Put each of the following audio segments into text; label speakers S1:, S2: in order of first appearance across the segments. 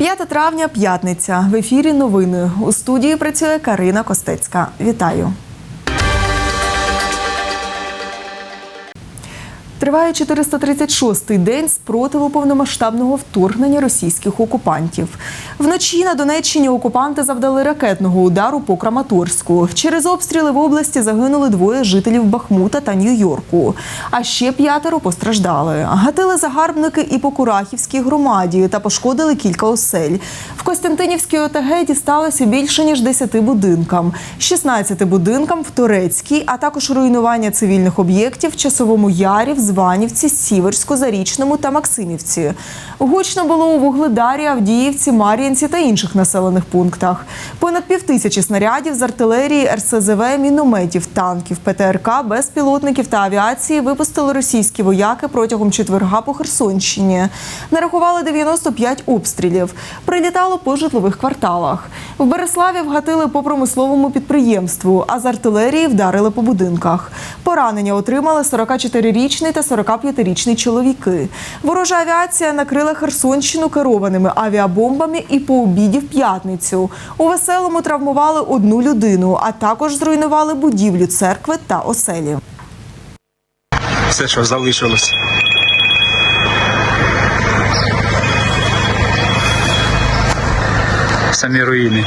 S1: 5 травня, п'ятниця. В ефірі новини. У студії працює Карина Костецька. Вітаю. Триває 436-й день спротиву повномасштабного вторгнення російських окупантів. Вночі на Донеччині окупанти завдали ракетного удару по Краматорську. Через обстріли в області загинули двоє жителів Бахмута та Нью-Йорку. А ще п'ятеро постраждали. Гатили загарбники і по Курахівській громаді та пошкодили кілька осель. В Костянтинівській ОТГ дісталося більше ніж 10 будинкам, 16 будинкам в Турецькій, а також руйнування цивільних об'єктів в Часовому Ярі, в Званівці, Сіверську, Зарічному та Максимівці. Гучно було у Вугледарі, Авдіївці, Мар'їнці та інших населених пунктах. Понад півтисячі снарядів з артилерії, РСЗВ, мінометів, танків, ПТРК, безпілотників та авіації випустили російські вояки протягом четверга по Херсонщині. Нарахували 95 обстрілів. Прилітало по житлових кварталах. В Береславі вгатили по промисловому підприємству, а з артилерії вдарили по будинках. Поранення отримали 44-річний та 45-річний чоловіки. Ворожа авіація накрила Херсонщину керованими авіабомбами і по обіді в п'ятницю. У веселому травмували одну людину, а також зруйнували будівлю церкви та оселі.
S2: все, що залишилось. Самі руїни.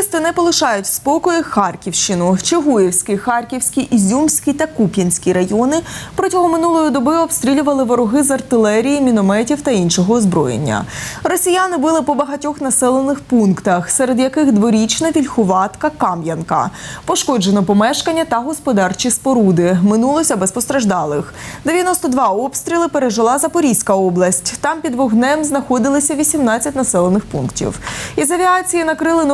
S1: Терористи не полишають в спокої Харківщину. Чигуївський, Харківський, Ізюмський та Куп'янський райони протягом минулої доби обстрілювали вороги з артилерії, мінометів та іншого озброєння. Росіяни били по багатьох населених пунктах, серед яких дворічна вільхуватка Кам'янка. Пошкоджено помешкання та господарчі споруди. Минулося без постраждалих. 92 обстріли пережила Запорізька область. Там під вогнем знаходилися 18 населених пунктів. Із авіації накрили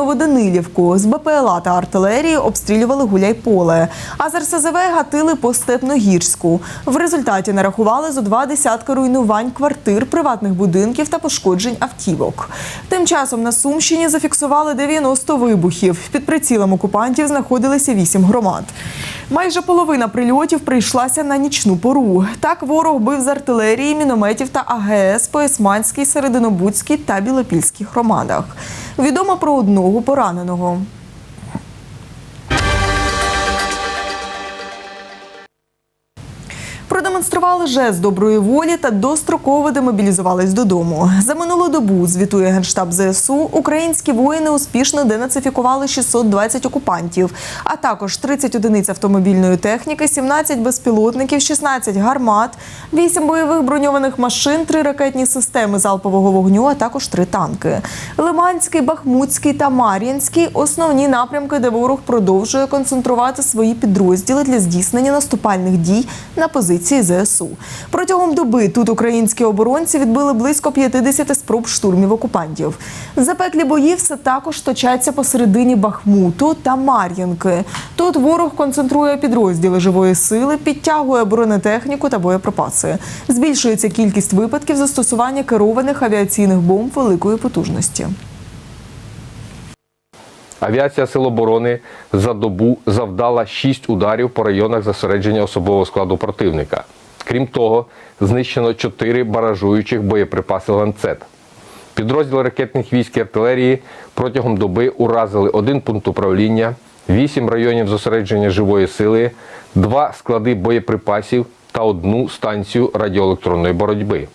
S1: Новоданилівку. З БПЛА та артилерії обстрілювали Гуляйполе. А з РСЗВ гатили по Степногірську. В результаті нарахували зо два десятки руйнувань квартир, приватних будинків та пошкоджень автівок. Тим часом на Сумщині зафіксували 90 вибухів. Під прицілом окупантів знаходилися 8 громад. Майже половина прильотів прийшлася на нічну пору. Так ворог бив з артилерії, мінометів та АГС по Есманській, Серединобудській та Білопільській громадах. Відомо про одного пораненого. Продемонстрували жест доброї волі та достроково демобілізувались додому. За минулу добу звітує генштаб ЗСУ. Українські воїни успішно денацифікували 620 окупантів, а також 30 одиниць автомобільної техніки, 17 безпілотників, 16 гармат, 8 бойових броньованих машин, 3 ракетні системи залпового вогню, а також 3 танки. Лиманський, Бахмутський та Мар'їнський основні напрямки, де ворог продовжує концентрувати свої підрозділи для здійснення наступальних дій на позиції ЗСУ. Протягом доби тут українські оборонці відбили близько 50 спроб штурмів окупантів. Запеклі бої все також точаться посередині Бахмуту та Мар'їнки. Тут ворог концентрує підрозділи живої сили, підтягує бронетехніку та боєприпаси. Збільшується кількість випадків застосування керованих авіаційних бомб великої потужності.
S3: Авіація Сил оборони за добу завдала 6 ударів по районах зосередження особового складу противника. Крім того, знищено 4 баражуючих боєприпаси ланцет. Підрозділи ракетних військ і артилерії протягом доби уразили один пункт управління, 8 районів зосередження живої сили, 2 склади боєприпасів та одну станцію радіоелектронної боротьби.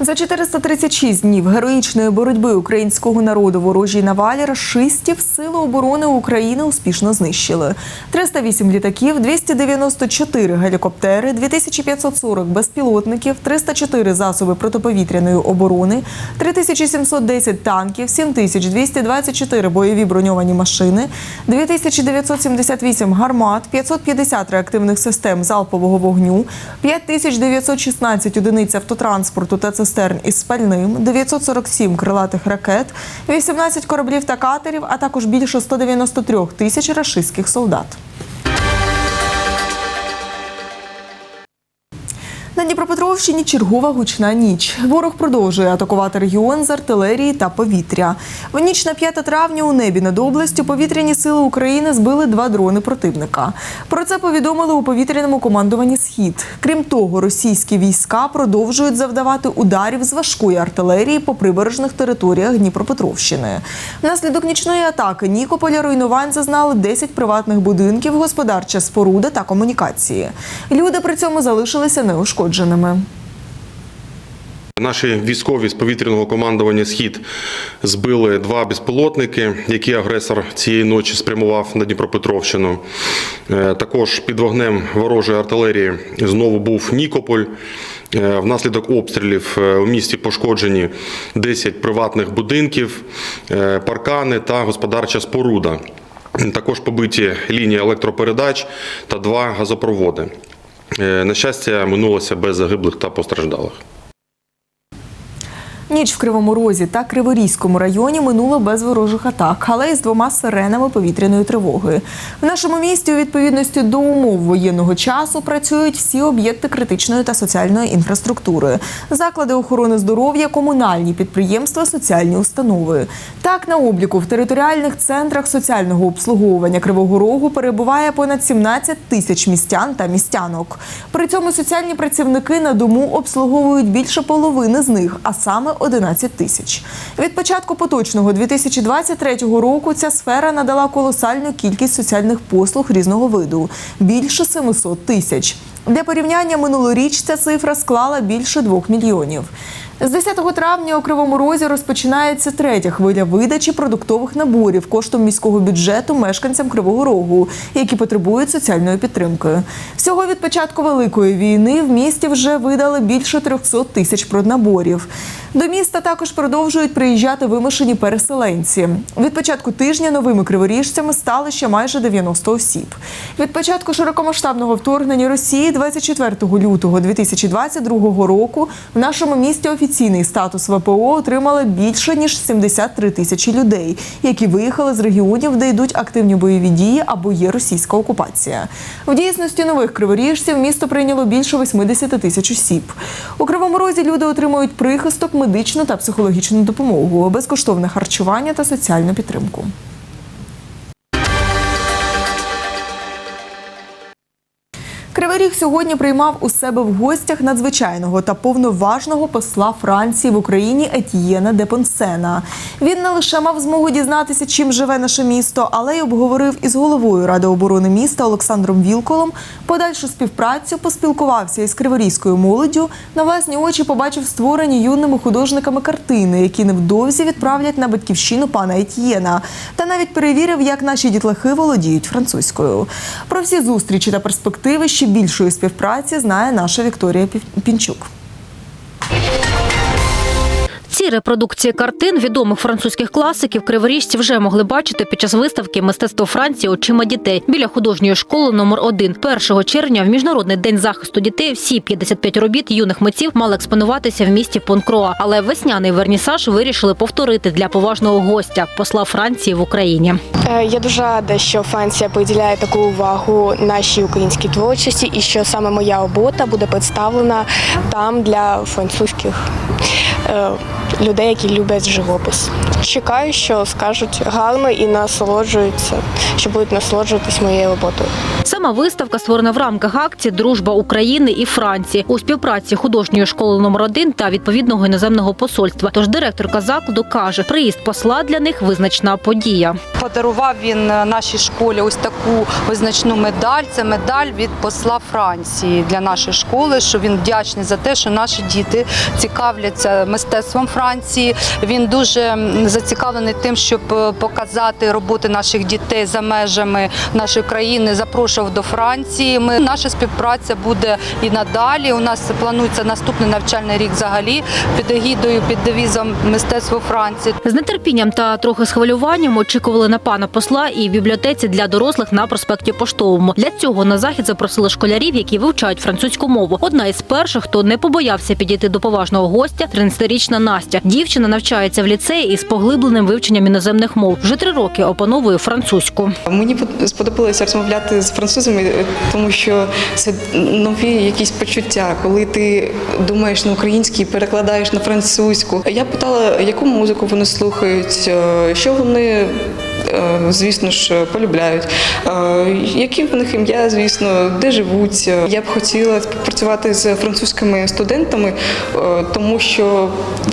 S1: За 436 днів героїчної боротьби українського народу ворожій навалі рашистів Сили оборони України успішно знищили. 308 літаків, 294 гелікоптери, 2540 безпілотників, 304 засоби протиповітряної оборони, 3710 танків, 7224 бойові броньовані машини, 2978 гармат, 550 реактивних систем залпового вогню, 5916 одиниць автотранспорту та цистерн із спальним, 947 крилатих ракет, 18 кораблів та катерів, а також більше 193 тисяч рашистських солдат. Дніпропетровщині чергова гучна ніч. Ворог продовжує атакувати регіон з артилерії та повітря. В ніч на 5 травня у небі над областю повітряні сили України збили два дрони противника. Про це повідомили у повітряному командуванні Схід. Крім того, російські війська продовжують завдавати ударів з важкої артилерії по прибережних територіях Дніпропетровщини. Внаслідок нічної атаки Нікополя руйнувань зазнали 10 приватних будинків, господарча споруда та комунікації. Люди при цьому залишилися неушкодженими.
S4: Наші військові з повітряного командування Схід збили два безпілотники, які агресор цієї ночі спрямував на Дніпропетровщину. Е, Також під вогнем ворожої артилерії знову був Нікополь. Е, Внаслідок обстрілів е, у місті пошкоджені 10 приватних будинків, паркани та господарча споруда. Також побиті лінії електропередач та два газопроводи. На щастя, минулося без загиблих та постраждалих.
S1: Ніч в Кривому Розі та Криворізькому районі минула без ворожих атак, але й з двома сиренами повітряної тривоги. В нашому місті у відповідності до умов воєнного часу працюють всі об'єкти критичної та соціальної інфраструктури, заклади охорони здоров'я, комунальні підприємства, соціальні установи. Так, на обліку в територіальних центрах соціального обслуговування Кривого Рогу перебуває понад 17 тисяч містян та містянок. При цьому соціальні працівники на дому обслуговують більше половини з них, а саме 11 тисяч. Від початку поточного 2023 року ця сфера надала колосальну кількість соціальних послуг різного виду більше 700 тисяч. Для порівняння минулоріч ця цифра склала більше 2 мільйонів. З 10 травня у Кривому Розі розпочинається третя хвиля видачі продуктових наборів коштом міського бюджету мешканцям Кривого Рогу, які потребують соціальної підтримки. Всього від початку великої війни в місті вже видали більше 300 тисяч проднаборів. До міста також продовжують приїжджати вимушені переселенці. Від початку тижня новими криворіжцями стали ще майже 90 осіб. Від початку широкомасштабного вторгнення Росії 24 лютого 2022 року в нашому місті офіційний статус ВПО отримали більше ніж 73 тисячі людей, які виїхали з регіонів, де йдуть активні бойові дії або є російська окупація. В дійсності нових криворіжців місто прийняло більше 80 тисяч осіб. У Кривому Розі люди отримують прихисток, медичну та психологічну допомогу, безкоштовне харчування та соціальну підтримку. Кривий Ріг сьогодні приймав у себе в гостях надзвичайного та повноважного посла Франції в Україні Етьєна де Понсена. Він не лише мав змогу дізнатися, чим живе наше місто, але й обговорив із головою Ради оборони міста Олександром Вілколом подальшу співпрацю, поспілкувався із криворізькою молоддю. На власні очі побачив створені юними художниками картини, які невдовзі відправлять на батьківщину пана Етьєна, та навіть перевірив, як наші дітлахи володіють французькою. Про всі зустрічі та перспективи ще більшої співпраці знає наша Вікторія Пінчук.
S5: Ці репродукції картин відомих французьких класиків криворіжці вже могли бачити під час виставки Мистецтво Франції очима дітей біля художньої школи номер 1 1 червня в міжнародний день захисту дітей. Всі 55 робіт юних митців мали експонуватися в місті Понкроа, але весняний вернісаж вирішили повторити для поважного гостя посла Франції в Україні.
S6: Е, Я дуже рада, що Франція приділяє таку увагу нашій українській творчості, і що саме моя робота буде представлена там для французьких е, людей, які люблять живопис. Чекаю, що скажуть гарно і насолоджуються, що будуть насолоджуватись моєю роботою.
S5: Сама виставка створена в рамках акції Дружба України і Франції у співпраці художньої школи номер 1 та відповідного іноземного посольства. Тож директорка закладу каже, приїзд посла для них визначна подія.
S7: Подарував він нашій школі ось таку визначну медаль. Це медаль від посла Франції для нашої школи. Що він вдячний за те, що наші діти цікавляться мистецтвом Франції. Він дуже зацікавлений тим, щоб е, показати роботи наших дітей за межами нашої країни. Запрошував до Франції. Ми наша співпраця буде і надалі. У нас планується наступний навчальний рік взагалі під егідою, під девізом мистецтво Франції.
S5: З нетерпінням та трохи з хвилюванням очікували на пана посла і в бібліотеці для дорослих на проспекті Поштовому. Для цього на захід запросили школярів, які вивчають французьку мову. Одна із перших, хто не побоявся підійти до поважного гостя, шестирічна Настя. Дівчина навчається в ліцеї із поглибленим вивченням іноземних мов. Вже три роки опановує французьку.
S8: Мені под- сподобалося розмовляти з французами, е, тому що це нові якісь почуття, коли ти думаєш на українській, перекладаєш на французьку. Я питала, яку музику вони слухають, е, що вони. Е, Звісно ж, полюбляють. Е, Які в них ім'я, звісно, де живуть. Я б хотіла співпрацювати з французькими студентами, е, тому що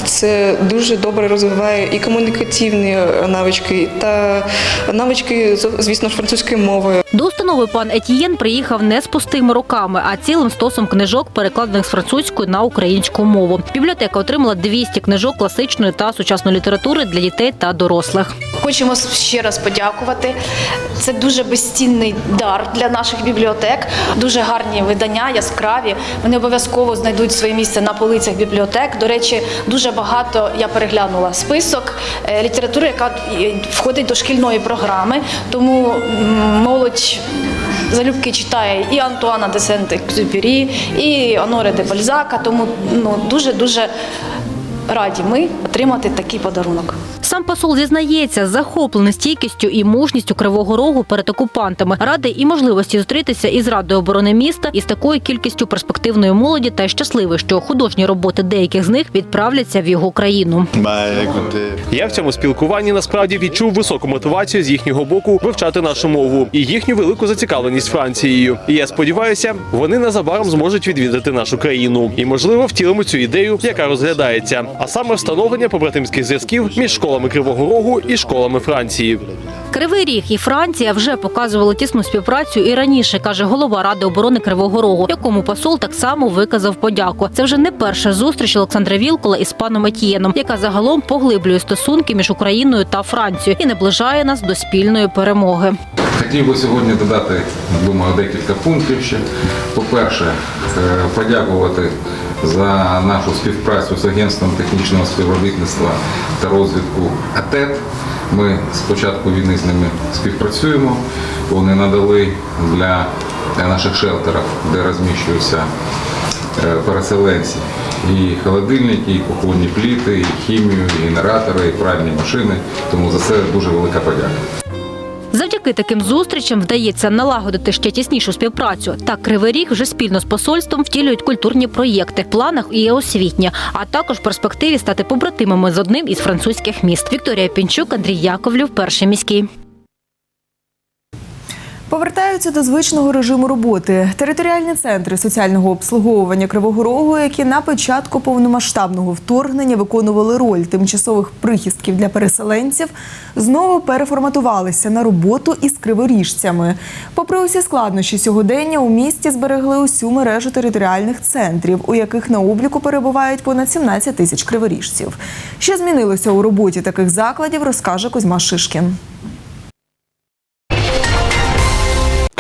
S8: це дуже добре розвиває і комунікативні навички, та навички, звісно ж, французької мови.
S5: До установи пан Етієн приїхав не з пустими руками, а цілим стосом книжок, перекладених з французької на українську мову. Бібліотека отримала 200 книжок класичної та сучасної літератури для дітей та дорослих.
S9: Хочемо ще раз подякувати. Це дуже безцінний дар для наших бібліотек. Дуже гарні видання, яскраві. Вони обов'язково знайдуть своє місце на полицях бібліотек. До речі, дуже багато я переглянула список е, літератури, яка входить до шкільної програми. Тому молодь залюбки читає і Антуана де Сент-Екзюпері, і Оноре де Бальзака. Тому ну дуже дуже раді ми отримати такий подарунок.
S5: Сам посол зізнається, захоплений стійкістю і мужністю Кривого Рогу перед окупантами, радий і можливості зустрітися із радою оборони міста із такою кількістю перспективної молоді та щасливий, що художні роботи деяких з них відправляться в його країну.
S10: Я в цьому спілкуванні насправді відчув високу мотивацію з їхнього боку вивчати нашу мову і їхню велику зацікавленість Францією. І я сподіваюся, вони незабаром зможуть відвідати нашу країну і, можливо, втілимо цю ідею, яка розглядається, а саме встановлення побратимських зв'язків між школами Кривого Рогу і школами Франції.
S5: Кривий Ріг і Франція вже показували тісну співпрацю і раніше, каже голова Ради оборони Кривого Рогу, якому посол так само виказав подяку. Це вже не перша зустріч Олександра Вілкола із паном Етієном, яка загалом поглиблює стосунки між Україною та Францією і наближає нас до спільної перемоги.
S4: Хотів би сьогодні додати, думаю, декілька пунктів ще. По-перше, е, подякувати за нашу співпрацю з Агентством технічного співробітництва та розвідку АТЕТ. Ми з початку війни з ними співпрацюємо. Вони надали для наших шелтерів, де розміщуються е, переселенці, і холодильники, і кухонні пліти, і хімію, і генератори, і пральні машини. Тому за це дуже велика подяка.
S5: Завдяки таким зустрічам вдається налагодити ще тіснішу співпрацю. Так Кривий Ріг вже спільно з посольством втілюють культурні проєкти. В планах і освітня, а також в перспективі стати побратимами з одним із французьких міст. Вікторія Пінчук, Андрій Яковлів, перший міський.
S1: Повертаються до звичного режиму роботи. Територіальні центри соціального обслуговування Кривого Рогу, які на початку повномасштабного вторгнення виконували роль тимчасових прихистків для переселенців, знову переформатувалися на роботу із криворіжцями. Попри усі складнощі сьогодення, у місті зберегли усю мережу територіальних центрів, у яких на обліку перебувають понад 17 тисяч криворіжців. Що змінилося у роботі таких закладів, розкаже Кузьма Шишкін.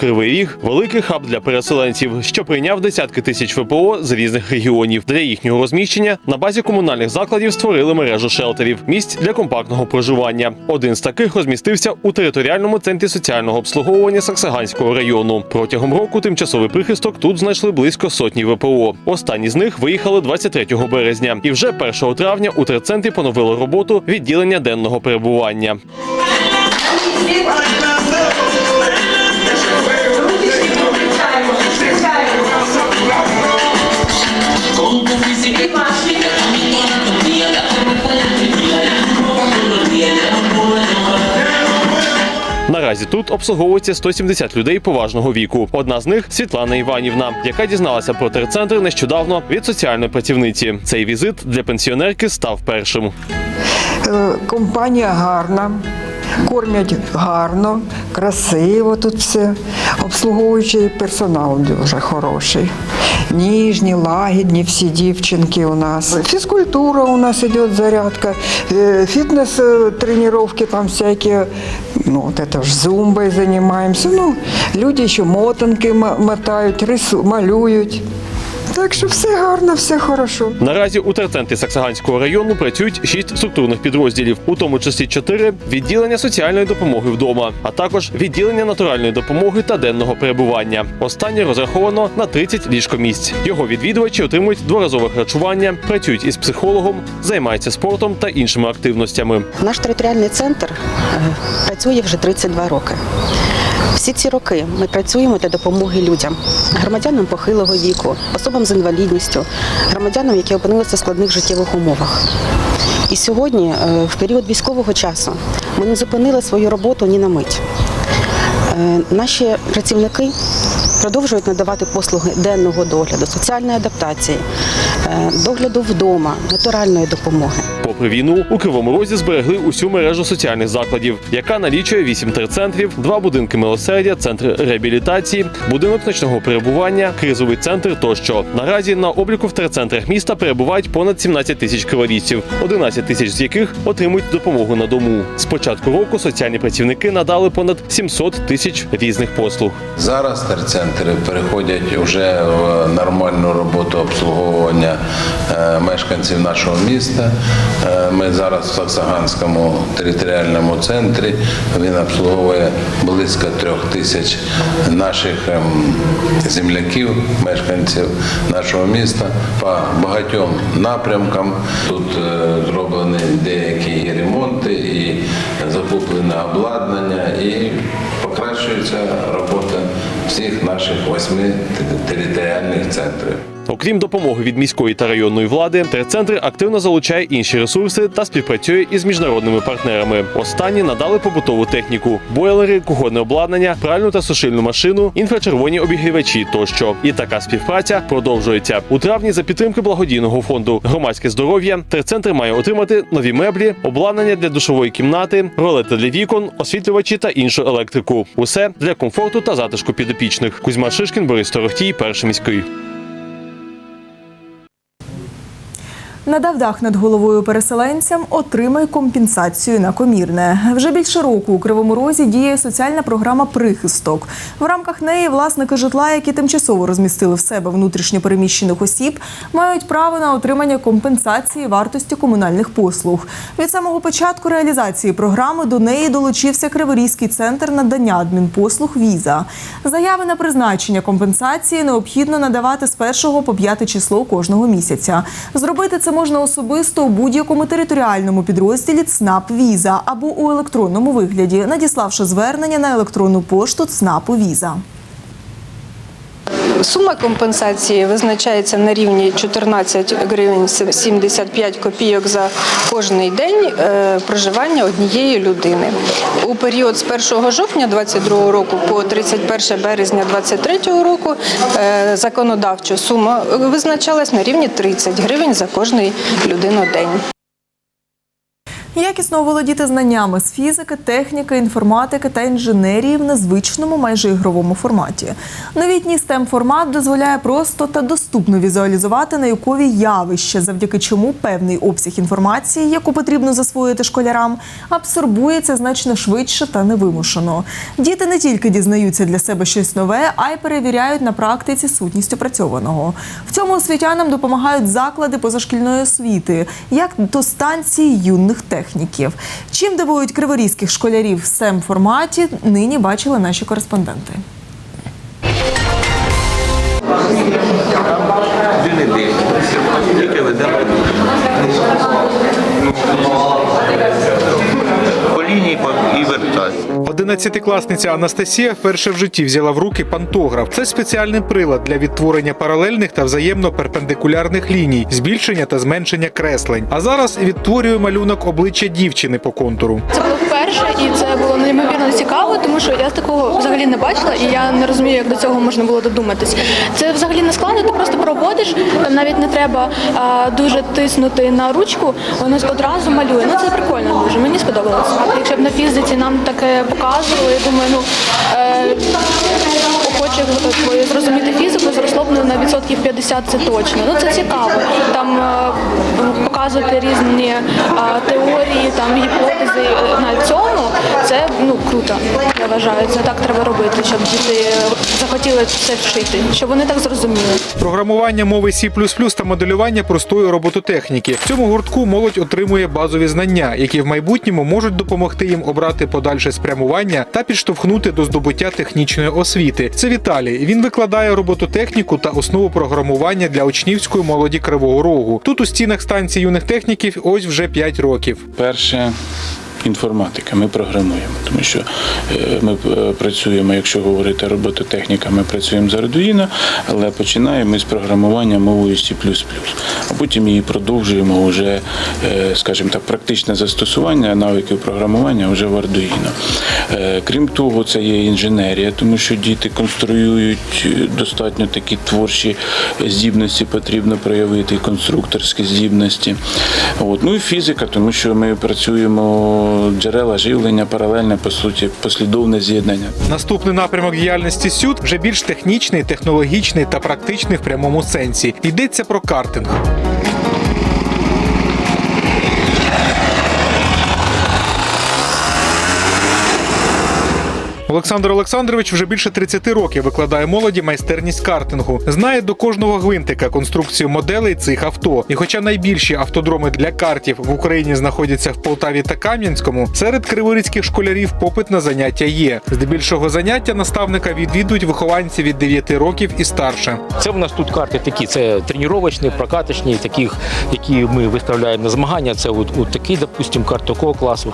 S10: Кривий Ріг великий хаб для переселенців, що прийняв десятки тисяч ВПО з різних регіонів. Для їхнього розміщення на базі комунальних закладів створили мережу шелтерів місць для компактного проживання. Один з таких розмістився у територіальному центрі соціального обслуговування Саксаганського району. Протягом року тимчасовий прихисток тут знайшли близько сотні ВПО. Останні з них виїхали 23 березня, і вже 1 травня у терцентрі поновило роботу відділення денного перебування. Наразі тут обслуговується 170 людей поважного віку. Одна з них Світлана Іванівна, яка дізналася про терцентр нещодавно від соціальної працівниці. Цей візит для пенсіонерки став першим.
S11: Е, Компанія гарна, кормять гарно, красиво тут все. Обслуговуючий персонал дуже хороший. Ніжні, лагідні всі дівчинки у нас. Фізкультура у нас йде зарядка, е, фітнес-тренування там всякі. Ну, вот это ж зумбой займаємося. Ну, люди ще мотанки мотають, рису, малюють. Так що все гарно, все хорошо.
S10: Наразі у терцентрі Саксаганського району працюють шість структурних підрозділів, у тому числі чотири відділення соціальної допомоги вдома, а також відділення натуральної допомоги та денного перебування. Останнє розраховано на 30 ліжкомісць. Його відвідувачі отримують дворазове харчування, працюють із психологом, займаються спортом та іншими активностями.
S12: Наш територіальний центр е, працює вже 32 роки. Всі ці роки ми працюємо для допомоги людям, громадянам похилого віку, особам з інвалідністю, громадянам, які опинилися в складних життєвих умовах. І сьогодні, е, в період військового часу, ми не зупинили свою роботу ні на мить. Е, Наші працівники продовжують надавати послуги денного догляду, соціальної адаптації, е, догляду вдома, натуральної допомоги.
S10: Попри війну, у Кривому Розі зберегли усю мережу соціальних закладів, яка налічує вісім терцентрів, два будинки милосердя, центр реабілітації, будинок ночного перебування, кризовий центр тощо. Наразі на обліку в терцентрах міста перебувають понад 17 тисяч криворізців, 11 тисяч з яких отримують допомогу на дому. З початку року соціальні працівники надали понад 700 тисяч різних послуг.
S13: Зараз терцентри переходять вже в нормальну роботу обслуговування е, мешканців нашого міста. Е, Ми зараз в Саксаганському територіальному центрі. Він обслуговує близько трьох тисяч наших ем, земляків, мешканців нашого міста по багатьом напрямкам. Тут е, зроблені деякі ремонти, і закуплене обладнання, і покращується робота всіх наших восьми територіальних центрів.
S10: Окрім допомоги від міської та районної влади, терцентр активно залучає інші ресурси та співпрацює із міжнародними партнерами. Останні надали побутову техніку, бойлери, кухонне обладнання, пральну та сушильну машину, інфрачервоні обігрівачі тощо. І така співпраця продовжується у травні. За підтримки благодійного фонду громадське здоров'я терцентр має отримати нові меблі, обладнання для душової кімнати, ролети для вікон, освітлювачі та іншу електрику. Усе для комфорту та затишку підопічних. Кузьма Шишкін, Борис Торохтій, перший міський.
S1: Надав дах над головою переселенцям, отримай компенсацію на комірне. Вже більше року у Кривому Розі діє соціальна програма Прихисток. В рамках неї власники житла, які тимчасово розмістили в себе внутрішньо переміщених осіб, мають право на отримання компенсації вартості комунальних послуг. Від самого початку реалізації програми до неї долучився Криворізький центр надання адмінпослуг Віза. Заяви на призначення компенсації необхідно надавати з 1 по 5 число кожного місяця. Зробити це можна особисто у будь-якому територіальному підрозділі ЦНАП Віза або у електронному вигляді, надіславши звернення на електронну пошту ЦНАПу Віза.
S14: Сума компенсації визначається на рівні 14 гривень 75 копійок за кожний день е, проживання однієї людини. У період з 1 жовтня 2022 року по 31 березня 2023 року е, законодавчо сума визначалась на рівні 30 гривень за кожний людинодень.
S1: Якісно володіти знаннями з фізики, техніки, інформатики та інженерії в незвичному, майже ігровому форматі. Новітній stem формат дозволяє просто та доступно візуалізувати наукові явища, завдяки чому певний обсяг інформації, яку потрібно засвоїти школярам, абсорбується значно швидше та невимушено. Діти не тільки дізнаються для себе щось нове, а й перевіряють на практиці сутність опрацьованого. В цьому освітянам допомагають заклади позашкільної освіти, як до станції юних техніків. Чим дивують криворізьких школярів в сем форматі, нині бачили наші кореспонденти.
S2: По лінії і вертать.
S15: Одинадцятикласниця Анастасія вперше в житті взяла в руки пантограф. Це спеціальний прилад для відтворення паралельних та взаємно перпендикулярних ліній, збільшення та зменшення креслень. А зараз відтворює малюнок обличчя дівчини по контуру.
S16: Це було вперше, і це неймовірно цікаво, тому що я такого взагалі не бачила, і я не розумію, як до цього можна було додуматись. Це взагалі не складно, ти просто проводиш, там навіть не треба а, дуже тиснути на ручку, воно одразу малює. Ну це прикольно дуже. Мені сподобалось. Якщо б на фізиці нам таке показували, я думаю, ну е, охочих е, зрозуміти фізику зросло б ну, на відсотків 50 це точно. Ну це цікаво. Там е, показувати різні е, теорії, там гіпотези е, на цьому. Це ну круто. Я вважаю, це так треба робити, щоб діти захотіли це вшити, щоб вони так зрозуміли.
S15: Програмування мови C++ та моделювання простої робототехніки. В цьому гуртку молодь отримує базові знання, які в майбутньому можуть допомогти їм обрати подальше спрямування та підштовхнути до здобуття технічної освіти. Це Віталій. Він викладає робототехніку та основу програмування для учнівської молоді Кривого Рогу. Тут у стінах станції юних техніків ось вже 5 років.
S17: Перше інформатика, ми програмуємо, тому що е, ми е, працюємо, якщо говорити робототехніка, ми працюємо з Arduino, але починаємо з програмування мовою C++, а потім її продовжуємо вже, е, скажімо так, практичне застосування навиків програмування вже в Arduino. Крім того, це є інженерія, тому що діти конструюють достатньо такі творчі здібності, потрібно проявити конструкторські здібності. От. Ну і фізика, тому що ми працюємо джерела живлення, паралельне, по суті, послідовне з'єднання.
S15: Наступний напрямок діяльності СЮД вже більш технічний, технологічний та практичний в прямому сенсі. Йдеться про картинг. Олександр Олександрович вже більше 30 років викладає молоді майстерність картингу. Знає до кожного гвинтика конструкцію моделей цих авто. І хоча найбільші автодроми для картів в Україні знаходяться в Полтаві та Кам'янському, серед криворізьких школярів попит на заняття є. Здебільшого заняття наставника відвідують вихованці від 9 років і старше.
S18: Це в нас тут карти такі, це тренувачні, прокаточні, таких, які ми виставляємо на змагання. Це от, от такий, допустимо, карт такого класу.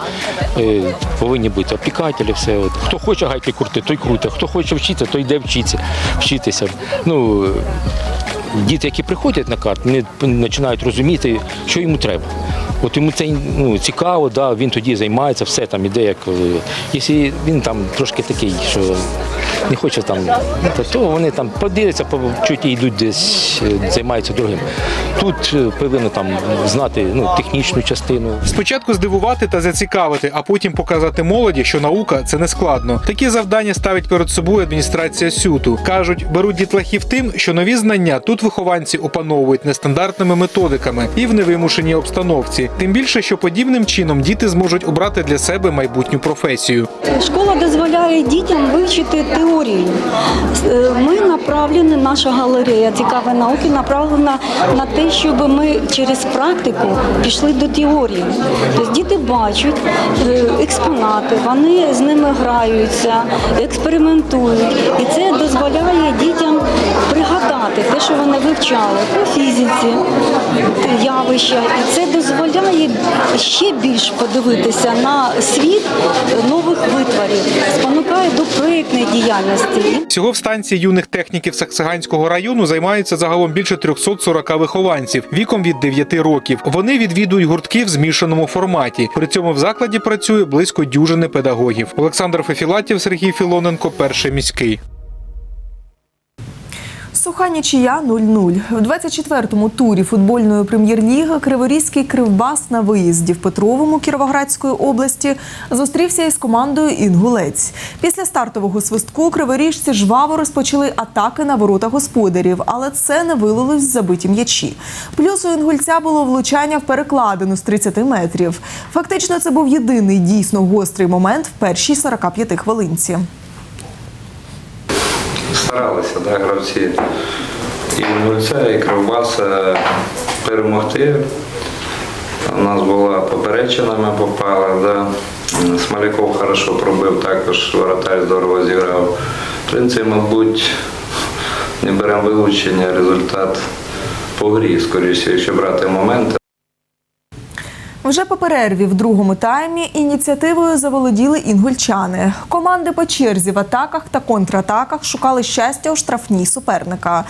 S18: Е, повинні бути опікателі, все. От. Хто хоче гайки крути, той крути. Хто хоче вчитися, той йде вчитися, вчитися. Ну, діти, які приходять на карт, вони починають розуміти, що йому треба. От йому це ну, цікаво, да, він тоді займається, все там іде як. е, Якщо він там трошки такий, що не хоче там, то, то вони там подивляться, по- чуть і йдуть десь, е, займаються другим. Тут е, повинно там знати ну, технічну частину.
S15: Спочатку здивувати та зацікавити, а потім показати молоді, що наука це не складно. Такі завдання ставить перед собою адміністрація сюту. кажуть, беруть дітлахів тим, що нові знання тут вихованці опановують нестандартними методиками і в невимушеній обстановці. Тим більше, що подібним чином діти зможуть обрати для себе майбутню професію.
S19: Школа дозволяє дітям вивчити теорію. Е, Ми направлені, наша галерея цікаві науки направлена на те, щоб ми через практику пішли до теорії. Тобто діти бачать е, експонати, вони з ними граються, експериментують. І це дозволяє дітям пригадати те, що вони вивчали по фізиці, явища. І це дозволяє ще більш подивитися на світ нових витворів, спонукає до проєктної діяльності.
S15: Всього в станції юних техніків Саксаганського району займаються загалом більше 340 вихованців віком від 9 років. Вони відвідують гуртки в змішаному форматі. При цьому в закладі працює близько дюжини педагогів. Олександр Фефілатів, Сергій Філоненко, перший міський.
S1: Суха нічия 0-0. В 24-му турі футбольної прем'єр-ліги Криворізький кривбас на виїзді в Петровому Кіровоградської області зустрівся із командою Інгулець. Після стартового свистку криворіжці жваво розпочали атаки на ворота господарів, але це не вилилось забиті м'ячі. Плюс у інгульця було влучання в перекладину з 30 метрів. Фактично, це був єдиний дійсно гострий момент в першій 45 хвилинці.
S20: Старалися да, гравці і Інгульця, і Кривбаса перемогти. У нас була поперечина, ми попали. Да. Смоляков хорошо пробив, також воротар здорово зіграв. В принципі, мабуть, не беремо вилучення, результат по грі, скоріше, якщо брати моменти.
S1: Вже по перерві в другому таймі ініціативою заволоділи інгульчани. Команди по черзі в атаках та контратаках шукали щастя у штрафній суперника.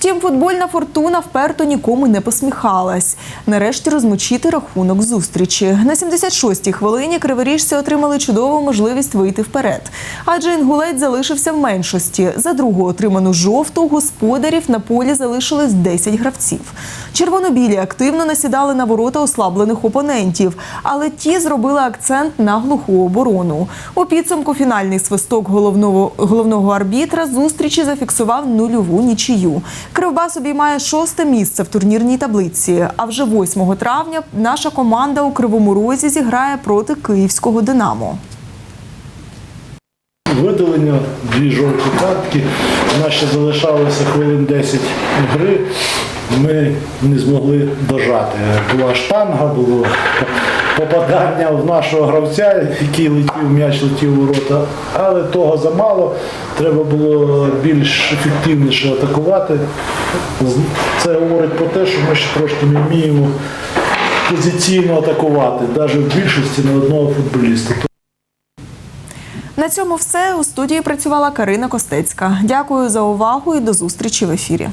S1: Втім, футбольна фортуна вперто нікому не посміхалась. Нарешті розмочити рахунок зустрічі. На 76-й хвилині криворіжці отримали чудову можливість вийти вперед. Адже інгулець залишився в меншості. За другу отриману жовту господарів на полі залишилось 10 гравців. Червонобілі активно насідали на ворота ослаблених опонентів, але ті зробили акцент на глуху оборону. У підсумку фінальний свисток головного, головного арбітра зустрічі зафіксував нульову нічию. Кривбас обіймає шосте місце в турнірній таблиці. А вже 8 травня наша команда у Кривому Розі зіграє проти київського Динамо.
S21: Видалення, дві жовті картки. У нас ще залишалося хвилин 10 гри. Ми не змогли дожати. Була штанга, було попадання в нашого гравця, який летів, м'яч летів у ворота, але того замало. Треба було більш ефективніше атакувати. Це говорить про те, що ми ще трошки не вміємо позиційно атакувати, навіть в більшості на одного футболіста.
S1: На цьому все у студії працювала Карина Костецька. Дякую за увагу і до зустрічі в ефірі.